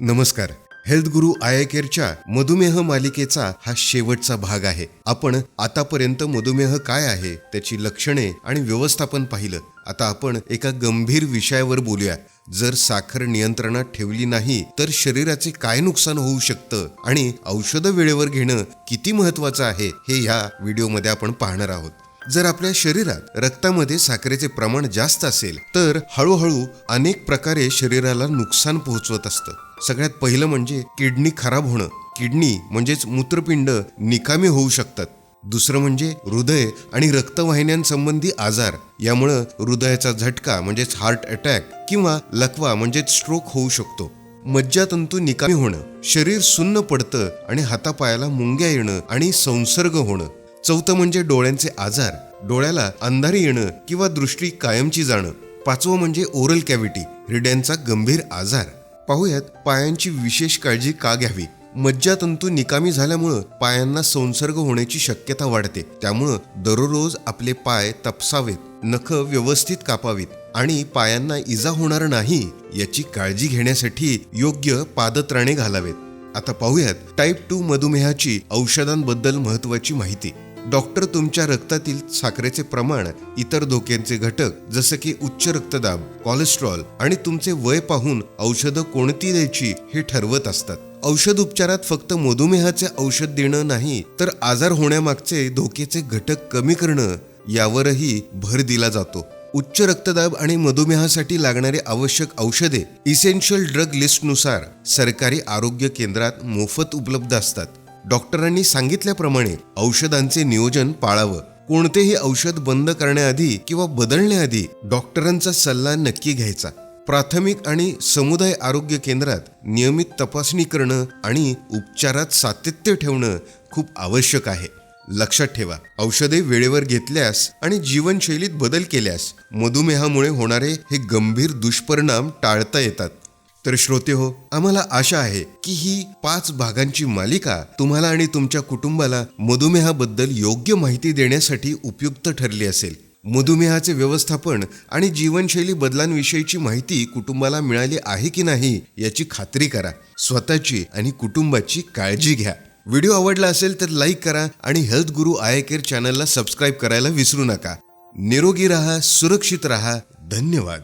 नमस्कार. Health Guru I केअरच्या मधुमेह मालिकेचा हा शेवटचा भाग आहे. आपण आतापर्यंत मधुमेह काय आहे त्याची लक्षणे आणि व्यवस्थापन पाहिलं. आता आपण एका गंभीर विषयावर बोलूया. जर साखर नियंत्रणात ठेवली नाही तर शरीराचे काय नुकसान होऊ शकतं आणि औषधं वेळेवर घेणं किती महत्वाचं आहे हे ह्या व्हिडिओमध्ये आपण पाहणार आहोत. जर आपल्या शरीरात रक्तामध्ये साखरेचे प्रमाण जास्त असेल तर हळूहळू अनेक प्रकारे शरीराला नुकसान पोहोचवत असतं. सगळ्यात पहिलं म्हणजे किडनी खराब होणं. किडनी म्हणजेच मूत्रपिंड निकामी होऊ शकतात. दुसरं म्हणजे हृदय आणि रक्तवाहिन्यांसंबंधी आजार. यामुळं हृदयाचा झटका म्हणजेच हार्ट अटॅक किंवा लकवा म्हणजेच स्ट्रोक होऊ शकतो. मज्जातंतू निकामी होणं. शरीर सुन्न पडतं आणि हातापायाला मुंग्या येणं आणि संसर्ग होणं. चौथं म्हणजे डोळ्यांचे आजार डोळ्याला अंधारी येणं किंवा दृष्टी कायमची जाणं. पाचवं म्हणजे ओरल कॅव्हिटी हृदयांचा गंभीर आजार. पाहुयात पायांची विशेष काळजी का घ्यावी? मज्जातंतू निकामी झाल्यामुळं पायांना संसर्ग होण्याची शक्यता वाढते. त्यामुळं दररोज आपले पाय तपसावेत नख व्यवस्थित कापावीत आणि पायांना इजा होणार नाही याची काळजी घेण्यासाठी योग्य पादत्राणे घालावेत. आता पाहूयात टाईप टू मधुमेहाची औषधांबद्दल महत्वाची माहिती. डॉक्टर तुमच्या रक्तातील साखरेचे प्रमाण इतर धोक्यांचे घटक जसं की उच्च रक्तदाब कोलेस्ट्रॉल आणि तुमचे वय पाहून औषधं कोणती द्यायची हे ठरवत असतात. औषध उपचारात फक्त मधुमेहाचे औषध देणं नाही तर आजार होण्यामागचे धोक्याचे घटक कमी करणं यावरही भर दिला जातो. उच्च रक्तदाब आणि मधुमेहासाठी लागणारे आवश्यक औषधे इसेन्शियल ड्रग लिस्टनुसार सरकारी आरोग्य केंद्रात मोफत उपलब्ध असतात. डॉक्टरांनी सांगितल्याप्रमाणे औषधांचे नियोजन पाळावं. कोणतेही औषध बंद करण्याआधी किंवा बदलण्याआधी डॉक्टरांचा सल्ला नक्की घ्यायचा. प्राथमिक आणि समुदाय आरोग्य केंद्रात नियमित तपासणी करणं आणि उपचारात सातत्य ठेवणं खूप आवश्यक आहे. लक्षात ठेवा औषधे वेळेवर घेतल्यास आणि जीवनशैलीत बदल केल्यास मधुमेहामुळे होणारे हे गंभीर दुष्परिणाम टाळता येतात. तर श्रोते हो आम्हाला आशा आहे की ही पाच भागांची मालिका तुम्हाला आणि तुमच्या कुटुंबाला मधुमेहाबद्दल योग्य माहिती देण्यासाठी उपयुक्त ठरली असेल. मधुमेहाचे व्यवस्थापन आणि जीवनशैली बदलांविषयीची माहिती कुटुंबाला मिळाली आहे की नाही याची खात्री करा. स्वतःची आणि कुटुंबाची काळजी घ्या. व्हिडिओ आवडला असेल तर लाईक करा आणि हेल्थ गुरु आय केअर चॅनलला सबस्क्राईब करायला विसरू नका. निरोगी राहा सुरक्षित राहा. धन्यवाद.